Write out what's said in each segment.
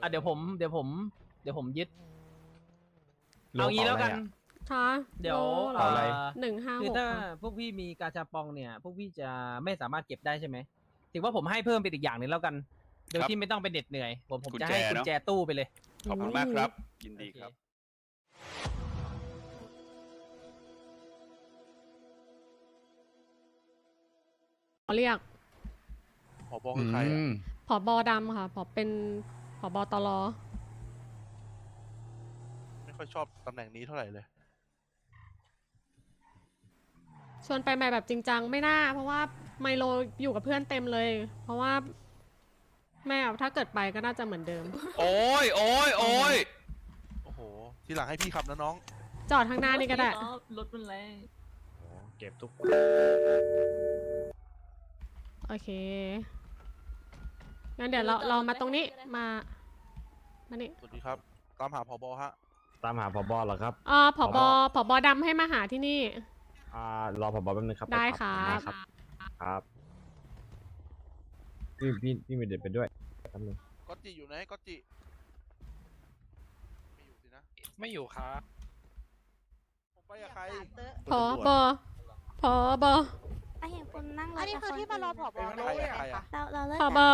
อะเดี๋ยวผมเดี๋ยวผม เดี๋ยวผมยึดโลเอางี้แล้วกันเป๋าอะไรอะคะเดี๋ยวโลเหรเอาออะไร หนึ่งห้าคืหอกถ้าค่ะพวกพี่มีกาชาปองเนี่ยพวกพี่จะไม่สามารถเก็บได้ใช่ไหมถือว่าผมให้เพิ่มเป็นอีกอย่างหนึ่งแล้วกัน โดยครับที่ไม่ต้องเป็นเด็ดเหนื่อย ผมผมกุญจะแจให้กุญเนอะ แจตู้ไปเลย ขอบคุณมากครับ ยินดีครับโอเขอเรียกผอบอคือใครอือะมผอบอดำค่ะผอเป็นผ อบอตรไม่ค่อยชอบตำแหน่งนี้เท่าไหร่เลย ชวนไปใหม่แบบจริงจังไม่น่า เพราะว่าไมโลอยู่กับเพื่อนเต็มเลย เพราะว่า แม่ถ้าเกิดไปก็น่าจะเหมือนเดิม โอ้ยโอ้ยโอ้ยโอ้โห ทีหลังให้พี่ขับนะน้อง จอดข้างหน้านี่ก็ได้ รถมันแรงเก็บทุก โอเค งั้นเดี๋ยวเราเรามาตรงนี้มามานี่สวัสดีครับ ตามหาผอบอฮะ ตามหาผบเหรอครับอ่าผอบผออผอบอดำให้มาหาที่นี่อ่ารอผบแป๊บนึงครับได้ปครับได้ครับครับพี่พี่พี่มีเด็ดไปด้วยแป๊บนึงก็จิอยู่ไหนก็จิไม่อยู่สินะไม่อยู่ครับผมไปกับใครผอบอผอบอไอเห็นคนนั่งรถอันนี้คือที่มารอผอบอใครอะใครอะเราเราเลิกผอบอ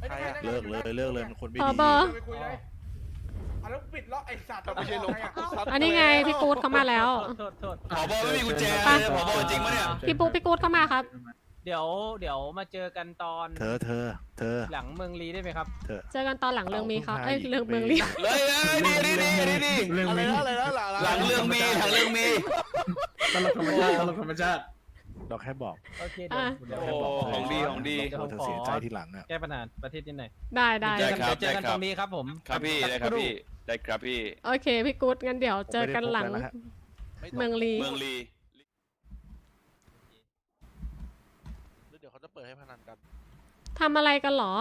ใครอะเลิกเลยเลิกเลยมันคนไม่ผอดีบอ ไปคุยเลยอะแล้วปิดล็อกไอ้สัตว์ถ้าไม่ใช่ลงอะซัดอันนี้ไงพี่กูดเข้ามาแล้ว โทษโทษผอบอไม่มีกุญแจไปเลยผอบอจริงปะเนี่ย พี่ปุ๊กพี่กูดเข้ามาครับ เดี๋ยวเดี๋ยวมาเจอกันตอนเธอเธอเธอ หลังเมืองลีได้ไหมครับเจอกันตอนหลังเรื่องมีครับเอาเอ้ยผู้ชายเรื่องไปเมืองลีเลยเลยนี่นี่นี่นี่เรื่องอะไรนี้นะอะไรนะหลังหลังเรื่องมีหลังเรื่องมีตลกธรรมชาติตลกธรรมชาติ เราแค่บอกโอเคเดี๋ยวเดี๋ยวโอ้ผมขของดีของดีเดี๋ยวเราผมเธอขอเสียใจทีหลังอะ แก้ปัญหาประเทศนิดหน่อยได้ได้เจอกันได้ ครับเดี๋ยวเจอกันได้ครับ ตรงนี้ครับผมครับพี่ได้ครับพี่ได้ครับพี่ โอเคพี่กูดงั้นเดี๋ยวเจอกันหลัง ผมไม่ได้พบแล้วนะฮะไม่ต้เมืองลี เมืองลีแล้วเดี๋ยวเขาจะเปิดให้พนันกัน ทำอะไรกันเหรอ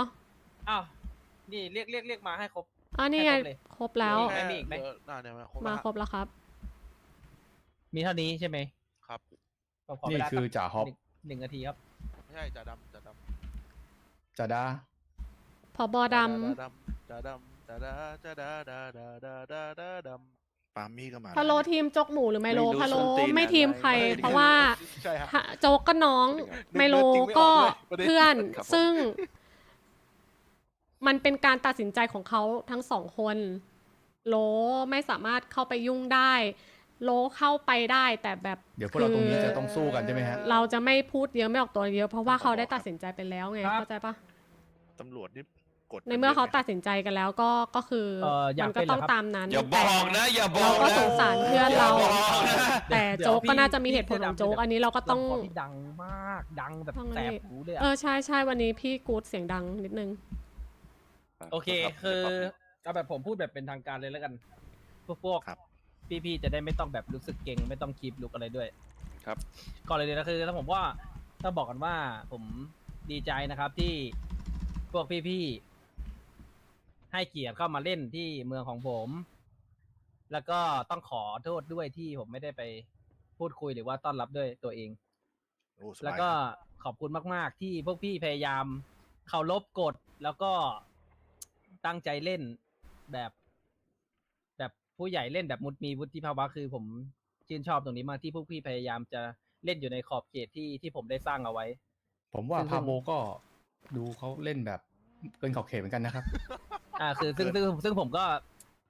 อ้าวนี่เรียกเรียกเรียกมาให้ครบ อ๋อ นี่ไง ให้ครบเลย ครบแล้วมีไหมมีอีกไหม เดี๋ยวน่าเนี่ยมาครบมาแล้วฮะครบแล้วครับ มีเท่านี้ใช่ไหมครับ ผมขอเวนี่ลาคือสักจ่าฮอปหนึ่งหนึ่งนาทีครับไม่ใช่จ่าดำจ่าดำจ่าดาผอบอดจ่าดำจ่าดำจ่าดาจ่าดาดาดาดาดาดาดำปาล์มมี่ก็มาำพะโลทีมจกหมูหรือไมโลไม่รู้พะโลส้นตีนไม่อะไรทีมใครไม่ได้เพราะว่าใช่ฮะ ฮะโจกก็น้องนึกไมโลนึกจริงไม่อก็อกด้วยประเด็นเพื่อน ครับผม ซึ่ง มันเป็นการตัดสินใจของเขาทั้งสองคน โลไม่สามารถเข้าไปยุ่งได้ โลเข้าไปได้แต่แบบเดี๋ยวพวกเราตรงนี้คือจะต้องสู้กันใช่ไหมฮะ เราจะไม่พูดเยอะไม่ออกตัวเยอะเพราะว่าเขาได้ตัดสินใจไปแล้วไงครับเข้าใจปะตำรวจนี่กดในเมื่อเขาตัดสินใจกันแล้วก็ก็คือเอ่ออยากมันก็เป็นเหรอต้องครับ ตามนั้นอย่าบอกนะ อย่าบอเรากก็นะสงสารเพื่อนเรา อย่บอกนะ แต่เดี๋ยวโจ๊กพี่ก็น่าจะมีพี่เหตุผลของโจ๊กเสื้อดำอันนี้เราก็ต้องขที่ดังมากดังแบบต้องแสบรีบหูเลยอะ เออใช่ใช่วันนี้พี่กู๊ดเสียงดังนิดนึง โอเค คือเอาแบบผมพูดแบบเป็นทางการเลยแล้วกัน พวกพวกครับ พี่ๆจะได้ไม่ต้องแบบรู้สึกเก่งไม่ต้องคีบลุกอะไรด้วยครับ ก่อนเลยนะคือถ้าผมว่าต้องบอกกันว่าผมดีใจนะครับที่พวกพี่ๆให้เกียรติเข้ามาเล่นที่เมืองของผม แล้วก็ต้องขอโทษด้วยที่ผมไม่ได้ไปพูดคุยหรือว่าต้อนรับด้วยตัวเอง โอ้สบายแล้วก็ขอบคุณมาก ๆ ที่พวกพี่พยายามเคารพกฎแล้วก็ตั้งใจเล่นแบบแบบ ผู้ใหญ่เล่นแบบมุดมีวุฒิภาวะคือผมชื่นชอบตรงนี้มากที่พวกพี่พยายามจะเล่นอยู่ในขอบเขตที่ที่ผมได้สร้างเอาไว้ ผมว่าซึ่งพาโบก็ดูเขาเล่นแบบเกินขอบเขตเหมือนกันนะครับ อ่าคือซึ่งซึ่งซึ่งผมก็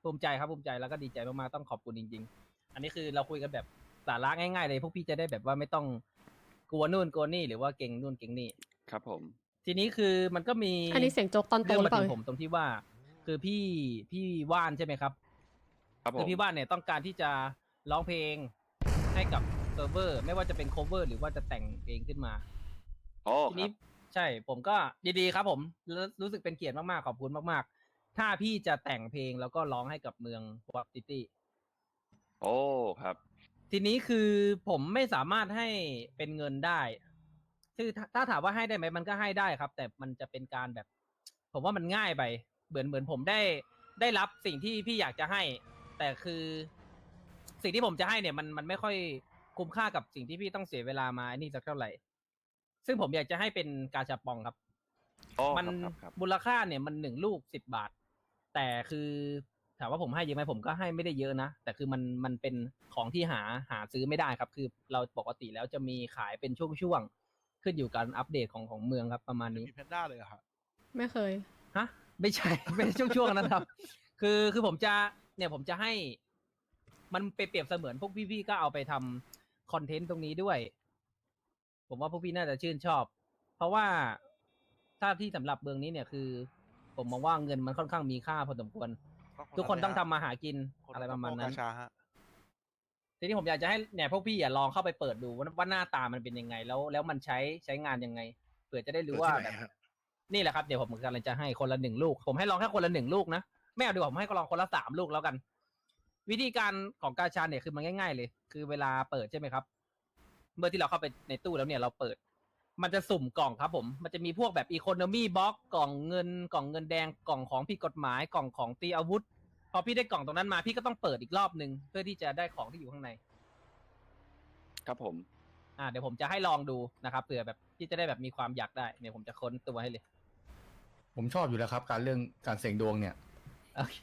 ภูมิใจครับภูมิใจแล้วก็ดีใจมากๆต้องขอบคุณจริง ๆ อันนี้คือเราคุยกันแบบสาระง่ายๆเลยพวกพี่จะได้แบบว่าไม่ต้องกลัวนู่นกลัวนี่หรือว่าเก่งนู่นเก่งนี่ครับ ผม ทีนี้คือมันก็มีอันนี้เสียงโจ๊กตอนโตเรื่องหรืมาอเปล่าถึงผมตรงที่ว่า คือพี่พี่ว่านใช่ไหมครับ ครับผคือมพี่ว่านเนี่ยต้องการที่จะร้องเพลงให้กับเซิร์ฟเวอร์ ไม่ว่าจะเป็น cover หรือว่าจะแต่งเองขึ้นมา โอ้ทีครันี้บใช่ผมก็ดีๆครับผมรู้รู้สึกเป็นเกียรติมากๆ ขอบคุณมากๆ ถ้าพี่จะแต่งเพลงแล้วก็ร้องให้กับเมืองวับซิตี้ โอ้ครับ ทีนี้คือผมไม่สามารถให้เป็นเงินได้คือถ้าถ้าถามว่าให้ได้ไหมมันก็ให้ได้ครับ แต่มันจะเป็นการแบบ ผมว่ามันง่ายไป เหมือนเหมือนผมได้ได้รับสิ่งที่พี่อยากจะให้ แต่คือสิ่งที่ผมจะให้เนี่ยมันมันไม่ค่อยคุ้มค่ากับสิ่งที่พี่ต้องเสียเวลามาไอ้นี่สักเท่าไหร่ ซึ่งผมอยากจะให้เป็นกาชาปองครับโอ้มันครับครับครับมูลค่าเนี่ยมันหนึ่งลูกสิบบาท แต่คือถามว่าผมให้เยอะไหมผมก็ให้ไม่ได้เยอะนะแต่คือมันมันเป็นของที่หาหาซื้อไม่ได้ครับ คือเราปกติแล้วจะมีขายเป็นช่วงๆขึ้นอยู่กับการอัปเดตของของเมืองครับประมาณนี้ มีแพนด้าเลยอะฮะไม่เคย ฮะไม่ใช่ ไม่ใช่ช่วงๆนั้นครับ คือคือผมจะ เนี่ยผมจะให้มันไปเปรียบเสมือนพวกพี่ๆก็เอาไปทำคอนเทนต์ตรงนี้ด้วย ผมว่าพวกพี่น่าจะชื่นชอบ เพราะว่าถ้าที่สำหรับเมืองนี้เนี่ยคือ ผมมองว่าเงินมันค่อนข้างมีค่าพอสมควร ทุกคนต้องทำมาหากินคนอะไรประมาณนั้นกาชาฮะทีนี้ผมอยากจะให้เนี่ยพวกพี่อย่าลองเข้าไปเปิดดูว่าว่าหน้าตามันเป็นยังไง แล้ว แล้วมันใช้ใช้งานยังไงเผื่อจะได้รู้ว่าเปิดที่แบไหนบฮะนี่แหละครับเดี๋ยวผมกำลังจะให้คนละหนึ่งลูก ผมให้ลองแค่คนละหนึ่งลูกนะ ไม่เอาดีกว่าผมให้ก็ลองคนละสามลูกแล้วกัน วิธีการของกาชาเนี่ยคือมันง่าย ๆ เลย คือเวลาเปิดใช่ไหมครับ เมื่อที่เราเข้าไปในตู้แล้วเนี่ยเราเปิด มันจะสุ่มกล่องครับผม มันจะมีพวกแบบอีโคโนมี่บ็อกกล่องเงินกล่องเงินแดงกล่องของผิดกฎหมายกล่องของตีอาวุธ พอพี่ได้กล่องตรงนั้นมา พี่ก็ต้องเปิดอีกรอบหนึ่งเพื่อที่จะได้ของที่อยู่ข้างใน ครับผม อ่าเดี๋ยวผมจะให้ลองดูนะครับเผื่อแบบที่จะได้แบบมีความอยากได้เนี่ยผมจะค้นตัวให้เลย ผมชอบอยู่แล้วครับ การเรื่องการเสี่ยงดวงเนี่ย โอเค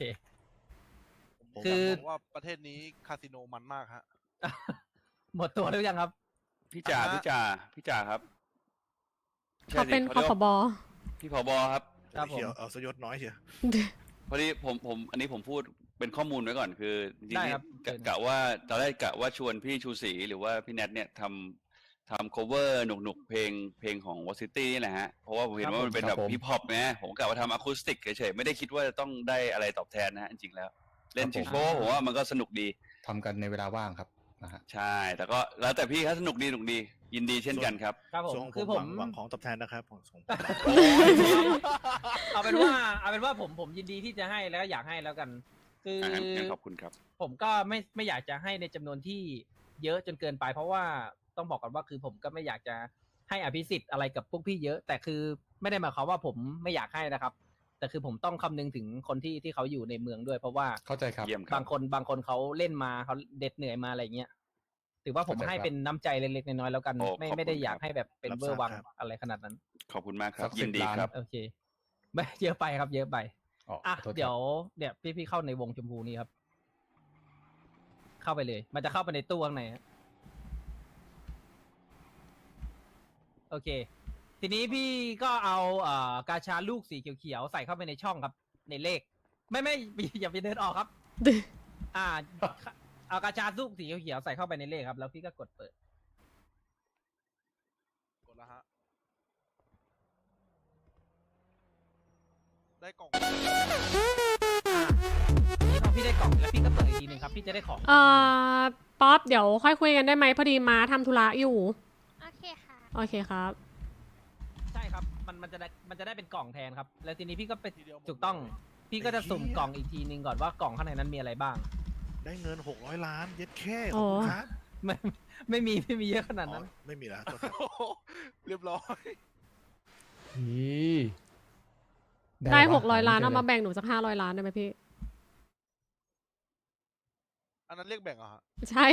ผมคือยากบอกว่าประเทศนี้คาสิโนมันมากฮะ หมดตัวหรือยังครับ พี่จ่าอ่าฮะ พี่จ่าพี่จ่าครับใช่เขาสิเป็นขาครียกผว่าบพี่ผบครับ ครับผม เขียวเอาสยศน้อยเชียวพอดีผมผมอันนี้ผมพูดเป็นข้อมูลไว้ก่อนคือจริงได้ๆนี่ครับกะเชิญกะว่าตอนแรกกะว่าชวนพี่ชูศรีหรือว่าพี่แนทเนี่ยทำ ทำ cover หนุกหนุกๆเพลงเพลงของวอซิตี้นี่แหละฮะ เพราะว่าผมเห็นว่ามันเป็นคแบรับบผมฮิปฮอปนะผมกะว่าทำอะคูสติกเฉยๆ ไม่ได้คิดว่าจะต้องได้อะไรตอบแทนนะฮะจริงๆแล้ว เล่นครับชิผมโฟผมว่ามันก็สนุกดีทำกันในเวลาว่างครับนะฮะใช่ แต่ก็แล้วแต่พี่ครับสนุกดีสนุกดี ยินดีเช่นกันครับครับผมส่งผคือมผหวัมงหวังของตอบแทนนะครับผมส่งเอาเป็นว่าเอาเป็นว่าผมผมยินดีที่จะให้แล้วก็อยากให้แล้วกัน คืออ่าองั้นขอบคุณครับ ผมก็ไม่ไม่อยากจะให้ในจำนวนที่เยอะจนเกินไป เพราะว่า ต้องบอกก่อนว่าคือผมก็ไม่อยากจะให้อภิสิทธิ์อะไรกับพวกพี่เยอะ แต่คือไม่ได้หมายความว่าผมไม่อยากให้นะครับ แต่คือผมต้องคำนึงถึงคนที่ที่เขาอยู่ในเมืองด้วย เพราะว่าเข้าใจครับเยี่ยมครับบางคนบางคนเขาเล่นมาเขาเด็ดเหนื่อยมาอะไรเงี้ยถือว่าผมเข้าใจให้ครับเป็นน้ำใจเล็กๆน้อยๆแล้วกันโอ้ไม่ขอบคุณไม่ได้อยากครับให้แบบเป็นเบอร์วังอะไรขนาดนั้น ขอบคุณมากครัสับกยินดี10ล้านครับโอเคไม่เยอะไปครับ เยอะไปอ๋ออะขอโทษครับเดี๋ยวเดี๋ยวพี่พี่เข้าในวงชมพูนี้ครับ เข้าไปเลย มันจะเข้าไปในตู้ข้างในฮะ โอเค ทีนี้พี่ก็เอาเอ่อกาชาลูกสีเขียวๆใส่เข้าไปในช่องครับ ในเลข ไม่ไม่อย่าไปเดินออกครับ อ่า เอากาชาลูกสีเขียวๆใส่เข้าไปในเลขครับ แล้วพี่ก็กดเปิด กดแล้วฮะ ได้กล่อง นี่พอพี่ได้กล่องแล้วพี่ก็เปิดอีกทีหนึ่งครับ พี่จะได้ของ เอ่อ ป๊อป เดี๋ยวค่อยคุยกันได้ไหมพอดีมาทำธุระอยู่ โอเคค่ะโอเคครับ ใช่ครับ มันมันจะได้มันจะได้เป็นกล่องแทนครับ แล้วทีนี้พี่ก็ไปทีเดียวหมดถูกต้องเลยพี่ก็จะสุ่มกล่องอีกทีนึงก่อนว่ากล่องข้างในนั้นมีอะไรบ้าง ได้เงินหกร้อยล้านเย็ดแค่โอ้ขอบคุณครับไม่ไม่มีไม่มีเยอะขนาดอ๋อนั้น ไม่มีแล้วโทษครับโอ้โหเรียบร้อยอีได้ปะหกร้อยล้านไม่เอาจมาแบ่งหนูสักห้าร้อยล้านได้ไหมพี่ อันนั้นเรียกแบ่งเหรอฮะ ใช่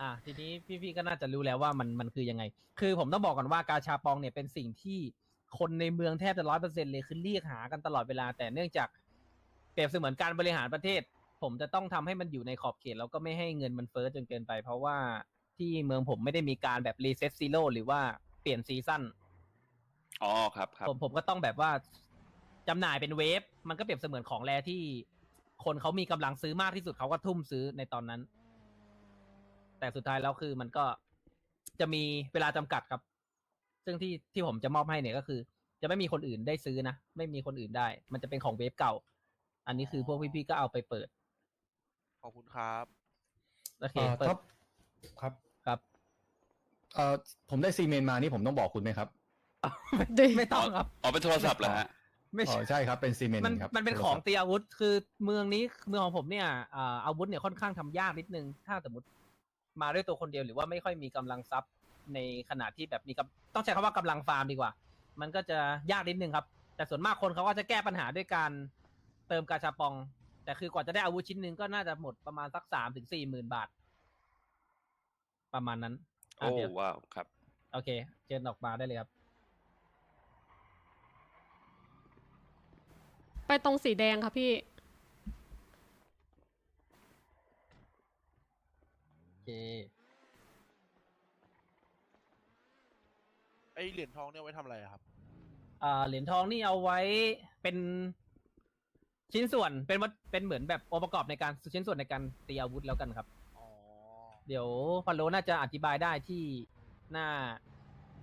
อ่าทีนี้พี่ๆก็น่าจะรู้แล้วว่ามันมันคือยังไง คือผมต้องบอกก่อนว่ากาชาปองเนี่ยเป็นสิ่งที่คนในเมืองแทบจะร้อยเปอร์เซ็นเลยคือเรียกหากันตลอดเวลา แต่เนื่องจากเปรียบเสมือนการบริหารประเทศ ผมจะต้องทำให้มันอยู่ในขอบเขตแล้วก็ไม่ให้เงินมันเฟ้อจนเกินไป เพราะว่าที่เมืองผมไม่ได้มีการแบบรีเซ็ตซีโร่หรือว่าเปลี่ยนซีซั่นอ๋อครับครับผมผมก็ต้องแบบว่าจำหน่ายเป็นเวฟมันก็เปรียบเสมือนของแรที่คนเขามีกำลังซื้อมากที่สุดเขาก็ทุ่มซื้อในตอนนั้น แต่สุดท้ายแล้วคือมันก็จะมีเวลาจำกัดครับ ซึ่งที่ที่ผมจะมอบให้เนี่ยก็คือ จะไม่มีคนอื่นได้ซื้อนะ ไม่มีคนอื่นได้ มันจะเป็นของเวฟเก่า อันนี้คือพวกพี่ๆก็เอาไปเปิดขอบคุณครับ โอเคเอ่อเปิด ครับครับครับ เอ่อผมได้ซีเมนต์มานี่ผมต้องบอกคุณไหมครับไม่ไม่ต้องครับ อ๋อเป็นโทรศัพท์เหรอฮะ ไม่อ๋ใช่ อใช่ครับเป็นซีเมนต์มันครับมันเป็นโทรของศัพท์ตีอาวุธ คือเมืองนี้เมืองของผมเนี่ยอ่าอาวุธเนี่ยค่อนข้างทำยากนิดนึง ถ้าสมมติ มาด้วยตัวคนเดียวหรือว่าไม่ค่อยมีกำลังทรัพย์ในขณะที่แบบมีกำต้องใช้คำว่ากำลังฟาร์มดีกว่า มันก็จะยากนิดนึงครับ แต่ส่วนมากคนเขาก็จะแก้ปัญหาด้วยการเติมกาชาปอง แต่คือกว่าจะได้อาวุธชิ้นหนึ่งก็น่าจะหมดประมาณสักสามถึงสี่หมื่นบาท ประมาณนั้นอะโอ้เดี๋ยวว้าวครับ โอเค เชิญออกมาได้เลยครับ ไปตรงสีแดงค่ะพี่ โอ เคไอเหรียญทองเนี่ยไว้ทำอะไรอะครับ อ่าเหรียญทองนี่เอาไว้เป็นชิ้นส่วนเป็นวัตเป็นเหมือนแบบองค์ประกอบในการชิ้นส่วนในการตีอาวุธแล้วกันครับ อ๋อ เดี๋ยวพันโลน่าจะอธิบายได้ที่หน้า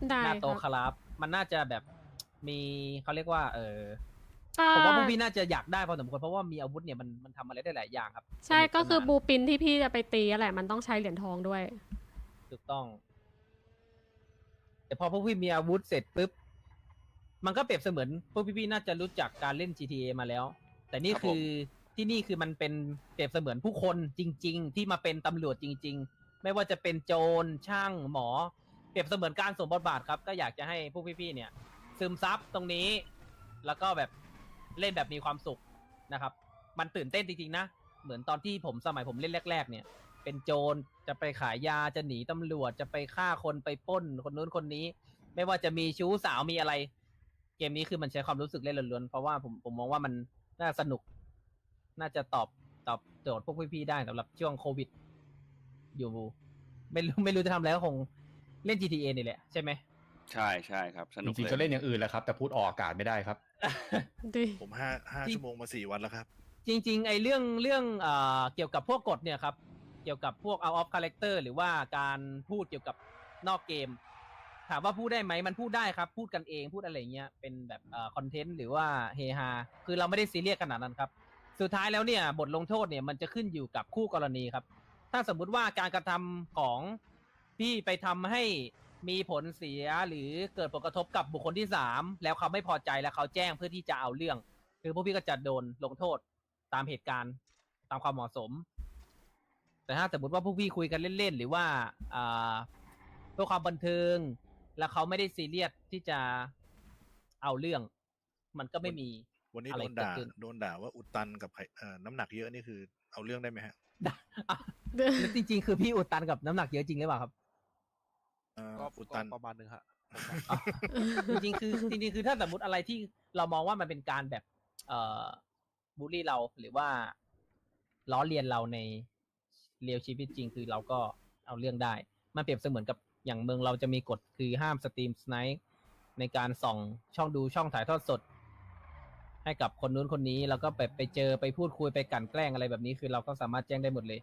ได้หน้าคโต๊ะรับครับ มันน่าจะแบบมีเขาเรียกว่า เออก็ ผมว่าพวกพี่น่าจะอยากได้พอสมควรเพราะว่ามีอาวุธเนี่ยมันมันทำอะไรได้หลายอย่างครับใช่สนุก็คือสนานบูปินที่พี่จะไปตีอะแหละมันต้องใช้เหรียญทองด้วยถูกต้อง แต่พอพวกพี่มีอาวุธเสร็จปุ๊บมันก็เปรียบเสมือนพวกพี่ๆน่าจะรู้จักการเล่น GTA มาแล้ว แต่นี่ครับผมคือที่นี่คือมันเป็นเปรียบเสมือนผู้คนจริง ๆ ที่มาเป็นตำรวจจริง ๆ ไม่ว่าจะเป็นโจรช่างหมอ เปรียบเสมือนการสวมบทบาทครับ ก็อยากจะให้พวกพี่ๆเนี่ย ซึมซับตรงนี้ แล้วก็แบบ เล่นแบบมีความสุขนะครับ มันตื่นเต้นจริงๆนะ เหมือนตอนที่ผมสมัยผมเล่นแรก ๆ เนี่ย เป็นโจรจะไปขายยาจะหนีตำรวจจะไปฆ่าคนไปป้นคนนู้นคนนี้ ไม่ว่าจะมีชู้สาวมีอะไร เกมนี้คือมันใช้ความรู้สึกเล่นล้วนๆเพราะว่าผมผมมองว่ามันน่าสนุก น่าจะตอบตอบโจทย์พวกพี่ๆได้สำหรับช่วงโควิด อยู่ไม่รู้ไม่รู้จะทำอะไรก็คงเล่น GTA นี่แหละใช่ไหม ใช่ใช่ครับสจนุกริงๆเลยก็เล่นอย่างอื่นแหละครับ แต่พูดออกอากาศไม่ได้ครับดิผมห้าห้าจริงชั่วโมงมาสี่วันแล้วครับ จริง ๆ ไอ้เรื่องเรื่องเอ่อเกี่ยวกับพวกกฎเนี่ยครับ เกี่ยวกับพวก out of character หรือว่าการพูดเกี่ยวกับนอกเกม ถามว่าพูดได้ไหมมันพูดได้ครับ พูดกันเองพูดอะไรเงี้ยเป็นแบบเอ่อคอนเทนต์หรือว่าเฮฮาคือเราไม่ได้ซีเรียสขนาดนั้นครับ สุดท้ายแล้วเนี่ยบทลงโทษเนี่ยมันจะขึ้นอยู่กับคู่กรณีครับ ถ้าสมมุติว่าการกระทำของพี่ไปทำให้ มีผลเสียหรือเกิดผลกระทบกับบุคคลที่สามแล้วเขาไม่พอใจแล้วเขาแจ้งเพื่อที่จะเอาเรื่อง คือพวกพี่ก็จะโดนลงโทษตามเหตุการณ์ตามความเหมาะสม แต่ถ้าสมมติว่าพวกพี่คุยกันเล่นๆหรือว่าอ่าเพื่อความบันเทิง แล้วเขาไม่ได้ซีเรียสที่จะเอาเรื่อง มันก็ไม่มี วันนี้อะไรโดนด่าเกิดขึ้น โดนด่าว่าอุดตันกับไขเอ่อน้ำหนักเยอะนี่คือเอาเรื่องได้ไหมฮะอะแล้วจริงๆ คือพี่อุดตันกับน้ำหนักเยอะจริงหรือเปล่าครับเอ่อก็อุดตัน ก็ประมาณนึงฮะ จริงๆคือจริงๆคือถ้าสมมติอะไรที่เรามองว่ามันเป็นการแบบ เอ่อบูลลี่เราหรือว่าล้อเลียนเราในเรียลชีวิตจริงคือเราก็เอาเรื่องได้ มันเปรียบเสมือนกับอย่างเมืองเราจะมีกฎคือห้ามสตรีมสไนป์ในการส่องช่องดูช่องถ่ายทอดสด ให้กับคนนู้นคนนี้แล้วก็ไปไปเจอไปพูดคุยไปกลั่นแกล้งอะไรแบบนี้คือเราก็สามารถแจ้งได้หมดเลย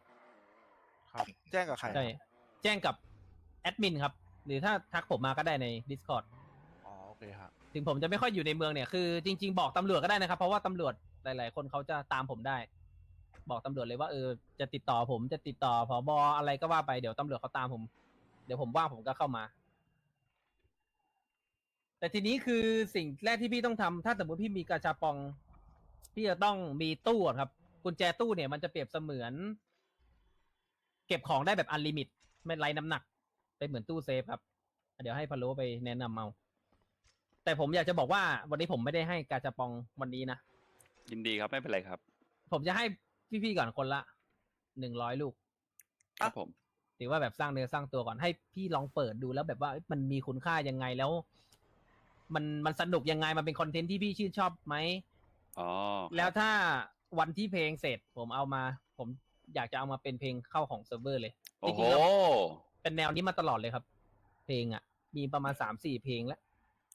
ครับ แจ้งกับใครใช่ แจ้งกับ แอดมินครับ หรือถ้าทักผมมาก็ได้ใน Discord อ๋อโอเคฮะถึงผมจะไม่ค่อยอยู่ในเมืองเนี่ยคือจริง ๆ บอกตำรวจก็ได้นะครับ เพราะว่าตำรวจหลาย ๆ คนเขาจะตามผมได้ บอกตำรวจเลยว่าเออจะติดต่อผมจะติดต่อผบอะไรก็ว่าไปเดี๋ยวตำรวจเขาตามผม เดี๋ยวผมว่างผมก็เข้ามา แต่ทีนี้คือสิ่งแรกที่พี่ต้องทำถ้าสมมติพี่มีกาชาปอง พี่จะต้องมีตู้อะครับ กุญแจตู้เนี่ยมันจะเปรียบเสมือน เก็บของได้แบบอันลิมิต ไม่ไรน้ำหนัก เป็นเหมือนตู้เซฟครับ เดี๋ยวให้พะโล้ไปแนะนำเอาแต่ผมอยากจะบอกว่าวันนี้ผมไม่ได้ให้กาชาปองวันนี้นะ ยินดีครับ ไม่เป็นไรครับ ผมจะให้พี่ๆก่อนคนละหนึ่งร้อยลูก ครับผม ถือว่าแบบสร้างเนื้อสร้างตัวก่อนให้พี่ลองเปิดดูแล้วแบบว่าเอ้ยมันมีคุณค่ายังไงแล้ว มันมันสนุกยังไงมันเป็นคอนเทนต์ที่พี่ชื่นชอบไหมอ๋อครับแล้วถ้าวันที่เพลงเสร็จ ผมเอามา ผมอยากจะเอามาเป็นเพลงเข้าของเซิร์ฟเวอร์เลยโอ้จโหริงๆแล้ว เป็นแนวนี้มาตลอดเลยครับ เพลงอะ มีประมาณสามสี่เพลงแล้ว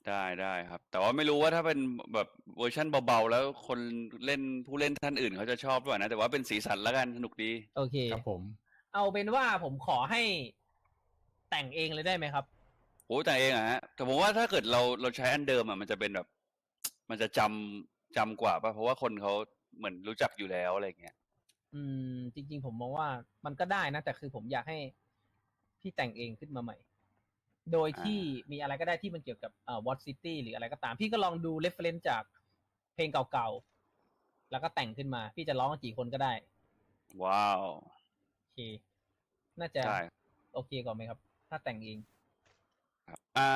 ได้ได้ครับ แต่ว่าไม่รู้ว่าถ้าเป็นแบบเวอร์ชันเบาๆ แล้วคนเล่นผู้เล่นท่านอื่นเขาจะชอบด้วยนะ แต่ว่าเป็นสีสันแล้วกันสนุกดี โอเค ครับผม เอาเป็นว่าผมขอให้แต่งเองเลยได้ไหมครับ โอ้แต่เองอะฮะแต่ผมว่าถ้าเกิดเราเราใช้อันเดิมอะมันจะเป็นแบบ มันจะจำจำกว่าป่ะเพราะว่าคนเขาเหมือนรู้จักอยู่แล้วอะไรเงี้ย อืม จริง ๆ ผมมองว่ามันก็ได้นะ แต่คือผมอยากให้ พี่แต่งเองขึ้นมาใหม่ โดยที่มีอะไรก็ได้ที่มันเกี่ยวกับเอ่อ What City หรืออะไรก็ตาม พี่ก็ลองดู reference จากเพลงเก่าๆ แล้วก็แต่งขึ้นมา พี่จะร้องกับกี่คนก็ได้ ว้าว โอเค น่าจะใช่โอเคก่อนไหมครับ ถ้าแต่งเอง ครับอ่า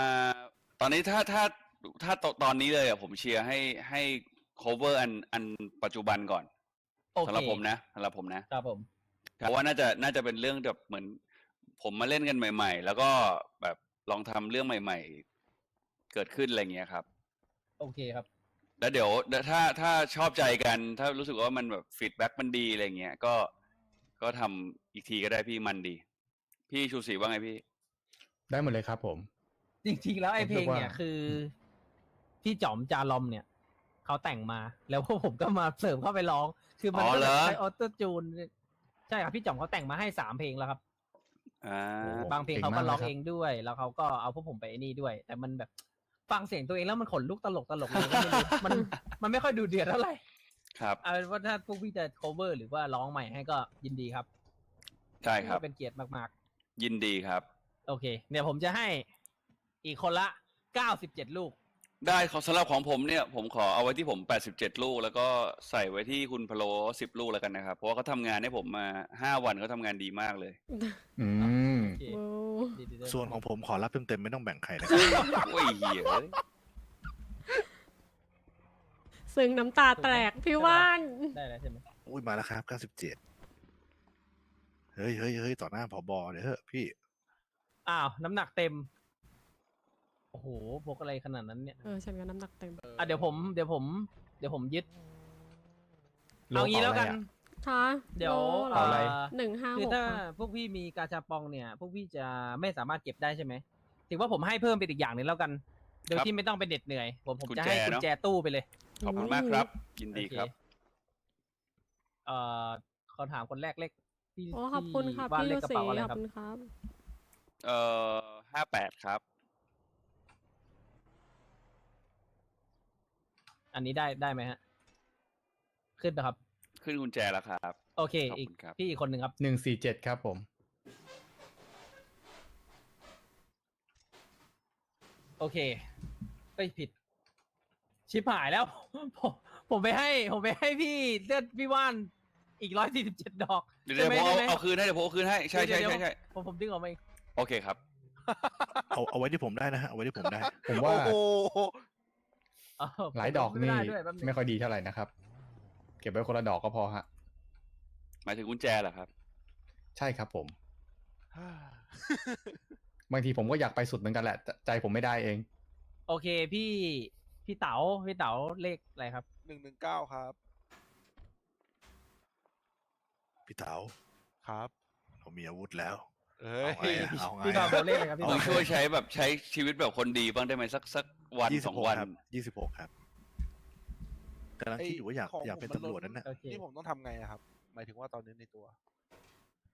ตอนนี้ถ้าถ้าถ้าตตอนนี้เลยอะผมเชียร์ให้ให้ cover อันอันปัจจุบันก่อนโอเคสำหรับผมนะสำหรับผมนะ ครับผม เพราะว่าน่าจะน่าจะเป็นเรื่องแบบเหมือน ผมมาเล่นกันใหม่ ๆ แล้วก็แบบลองทำเรื่องใหม่ ๆ เกิดขึ้นอะไรเงี้ยครับ โอเคครับ แล้วเดี๋ยวถ้าถ้าชอบใจกัน ถ้ารู้สึกว่ามันแบบฟีดแบ็กมันดีอะไรเงี้ยก็ก็ทำอีกทีก็ได้พี่มันดี พี่ชูศรีว่าไงพี่ ได้หมดเลยครับผม จริงๆแล้วไอ้ผมเพลงเนี่ยรู้สึกว่า คือพี่จอมจาลอมเนี่ย เขาแต่งมาแล้วพวกผมก็มาเสริมเข้าไปร้อง คือมันอ๋อก็เหรแบบอใช้ออโต้จูน ใช่ครับ พี่จอมเขาแต่งมาให้สามเพลงแล้วครับ อ่าโอ้ บางเพลงเก่งเขาก็มากร้องเลยครับเองด้วย แล้วเขาก็เอาพวกผมไปไอ้นี่ด้วย แต่มันแบบฟังเสียงตัวเองแล้วมันขนลุกตลกตลกเลยก็ไม่รู้มันมันไม่ค่อยดูเดือดเท่าไหร่ครับเอาเป็นว่าถ้าพวกพี่จะ cover หรือว่าร้องใหม่ให้ก็ยินดีครับใช่ครับ เป็นเกียรติมากยินดีครับ ๆ โอเคเดี๋ยวผมจะให้อีกคนละเก้าสิบเจ็ดลูก ได้ของสำหรับของผมเนี่ยผมขอเอาไว้ที่ผม 87 ลูก แล้วก็ใส่ไว้ที่คุณพะโล10 ลูกแล้วกันนะครับ เพราะว่าเขาทำงานให้ผมมา 5 วันเขาทำงานดีมากเลย อืม โอเคโอ้ดีๆด้วยส่วนของผมขอรับเต็มๆไม่ต้องแบ่งใครนะครับ โอ้ยเหี้ยเอ้ยซึ้งน้ำตาแตกพี่ว่าน ได้แล้วใช่ไหมอุ้ยมาแล้วครับเก้าสิบเจ็ดเฮ้ยเฮ้ยเฮ้ยต่อหน้าผบเดี๋ยวเถอะพี่ อ้าว น้ำหนักเต็ม โอ้โหพกอะไรขนาดนั้นเนี่ยเออฉันก็น้ำหนักเต็มอะเดี๋ยวผมเดี๋ยวผม เดี๋ยวผมยึดโลเอางี้แล้วกันเป๋าอะไรอะคะเดี๋ยวโลเหรเป๋าออะไร หนึ่งห้าคือหกถ้าค่ะพวกพี่มีกาชาปองเนี่ย พวกพี่จะไม่สามารถเก็บได้ใช่ไหมถือว่าผมให้เพิ่มเป็นอีกอย่างหนึงแล้วกัน โดยที่ไม่ต้องไปเหน็ดเหนื่อย ผมผมจะให้กุญแจตู้ไปเลยขอบคุณมากครับ ยินดีครับ โอเเอ่อขอถามคนแรกเลขพี่โอ้ขอบคุณค่ะว่าพี่เลฤขกระษีเป๋าอะไรขอบครับคุณครับ เอ่อ58ครับ อันนี้ได้ได้ไหมฮะ ขึ้นนะครับ ขึ้นกุญแจแล้วครับ โอเค ขอบอีกคุณครับ พี่อีกคนหนึ่งครับ หนึ่งสี่เจ็ดครับผม โอเคเอ้ยผิด ชิบหายแล้ว ผมผมไปให้ ผมไปให้พี่เลือดพี่ว่านอีกร้อยสี่สิบเจ็ดดอกเดี๋ยวเดี๋ยวผมเอาได้ไหมเอาคืนให้เดี๋ยวผมเอาคืนให้ใช่ใช่เดี๋ยวใช่ใช่ผมผมดึงออกมาเองโอเคครับ เอาเอาไว้ที่ผมได้นะฮะเอาไว้ที่ผมได้ ผมว่าโอ้โหเออ หลายดอกผมนี่ไม่ได้ด้วยแป๊บนึงไม่ค่อยดีเท่าไหร่นะครับ เก็บไว้คนละดอกก็พอฮะ หมายถึงกุญแจเหรอครับ ใช่ครับผม บางทีผมก็อยากไปสุดเหมือนกันแหละแต่ใจผมไม่ได้เอง โอเคพี่พี่เต๋าพี่เต๋าเลขอะไรครับหนึ่งหนึ่งเก้าครับ พี่เต๋าครับ เรามีอาวุธแล้ว เอ้ย เอาไงอะเอาไงพี่เต๋าอะบอกเลขอะไรครับพี่ผมเต๋าช่วยใช้แบบใช้ชีวิตแบบคนดีบ้างได้ไหมสักสักวันยี่สสิอบงหกวันครับยี่สิบหกครับกำลังคิดอยู่ว่าอยากของอยากเป็นผมมันตำรวจลดนั่นน่ะ โอเคนี่ผมต้องทำไงอะครับ หมายถึงว่าตอนนี้ในตัว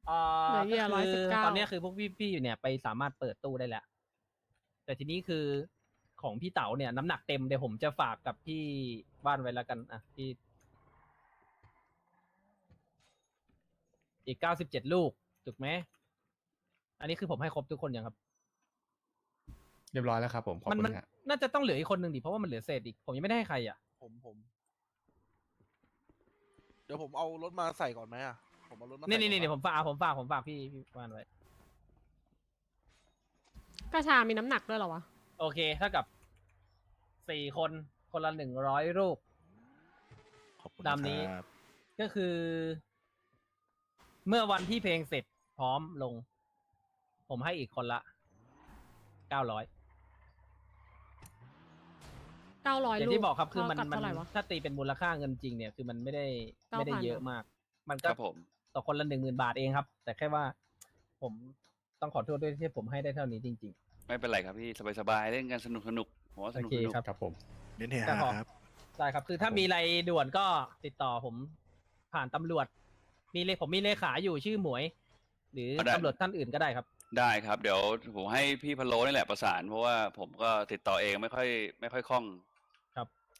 เอ่อเหลือเหยื่อก็คือ119 ตอนเนี้ยคือพวกพี่พี่อยู่เนี่ยไปสามารถเปิดตู้ได้แล้ว แต่ทีนี้คือของพี่เต๋าเนี่ยน้ำหนักเต็มเดี๋ยวผมจะฝากกับพี่บ้านไว้แล้วกันอะพี่ อีกเก้าสิบเจ็ดลูกถูกไหม อันนี้คือผมให้ครบทุกคนยังครับ เรียบร้อยแล้วครับผมขอบมันคุมันณฮะน่าจะต้องเหลืออีกคนหนึ่งดิเพราะว่ามันเหลือเศษอีกผมยังไม่ได้ให้ใครอะผมผม เดี๋ยวผมเอารถมาใส่ก่อนไหมอะผมเอารถมานี่ใส่นี่ก่อนี่ปะเดี๋ยวผมฝากผมฝากผมฝากพี่พี่บ้านไว้กระชามีน้ำหนักด้วยเหรอวะ โอเคเท่ากับสี่คนคนละหนึ่งร้อยรูป ขอบคุณตามนี้ ครับก็คือ เมื่อวันที่เพลงเสร็จพร้อมลง ผมให้อีกคนละเก้าร้อยเก้าร้อยอย่างลูกที่บอกครับคือมันเท่ากับมันเท่าไหร่วะถ้าตีเป็นมูลค่าเงินจริงเนี่ยคือมันไม่ได้ไม่ได้9,000เยอะมาก มันคก็รับผมต่อคนละหนึ่งหมื่นบาทเองครับ แต่แค่ว่าผมต้องขอโทษด้วยที่ผมให้ได้เท่านี้จริงไม่เป็นไรครับพี่สบายๆเล่นกันสนุกสนุกผมว่าสนุกโอเคสนุกครับครับผมเน้นเฮแต่ฮาขอครับๆได้ครับ คือถ้ามีอะไรด่วนก็ติดต่อผมผ่านตำรวจ มีเลขผมมีเลขาอยู่ชื่อหมวย หรือตำรวจท่านอื่นก็ได้ครับ ได้ครับ เดี๋ยวผมให้พี่พะโล้นี่แหละประสาน เพราะว่าผมก็ติดต่อเองไม่ค่อยไม่ค่อยคล่อง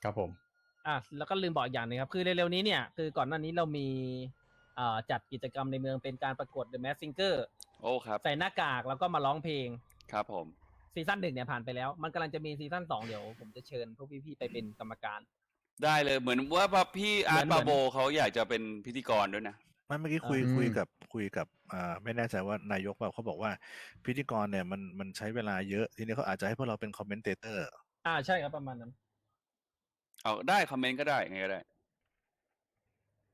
ครับผม อะแล้วก็ลืมบอกอีกอย่างหนึงครับ คือเร็วๆนี้เนี่ย คือก่อนหน้านี้เรามีเอ่อจัดกิจกรรมในเมืองเป็นการประกวด The Mask Singer โอ้ครับ ใส่หน้ากากแล้วก็มาร้องเพลง ครับผม ซีซั่นหนึ่งเนี่ยผ่านไปแล้ว มันกำลังจะมีซีซั่นสองเดี๋ยวผมจะเชิญพวกพี่ๆไปเป็นกรรมการ ได้เลยเหมือนว่าพี่อาร์ตเหมืปาอนโบเขาอยากจะเป็นพิธีกรด้วยนะ ไม่เมื่อกี้คุยอืมคุยกับคุยกับอ่าไม่แน่ใจว่านายกเปล่าเขาบอกว่าพิธีกรเนี่ยมันมันใช้เวลาเยอะ ทีนี้เขาอาจจะให้พวกเราเป็นคอมเมนเตเตอร์ อ่าใช่ครับประมาณนั้น เอาได้คอมเมนต์ก็ได้ไงก็ได้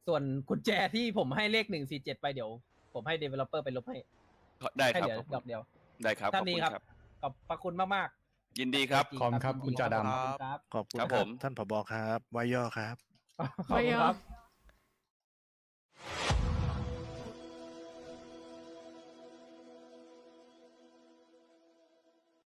ส่วนกุญแจที่ผมให้เลขหนึ่งสี่เจ็ดไปเดี๋ยว ผมให้ developer ไปลบให้ได้ให้ครับเดี๋ยวขอบดอกคุณเดียว ได้ครับขท่าอบนนี้คุณครับครับขอบพระคุณมากยินดีครับขอบคุณครับ คุณจ่าดำขอบคุณครับขอบคุณครับครัผบมท่านผบครับวายย่อครับขอบคุณครับ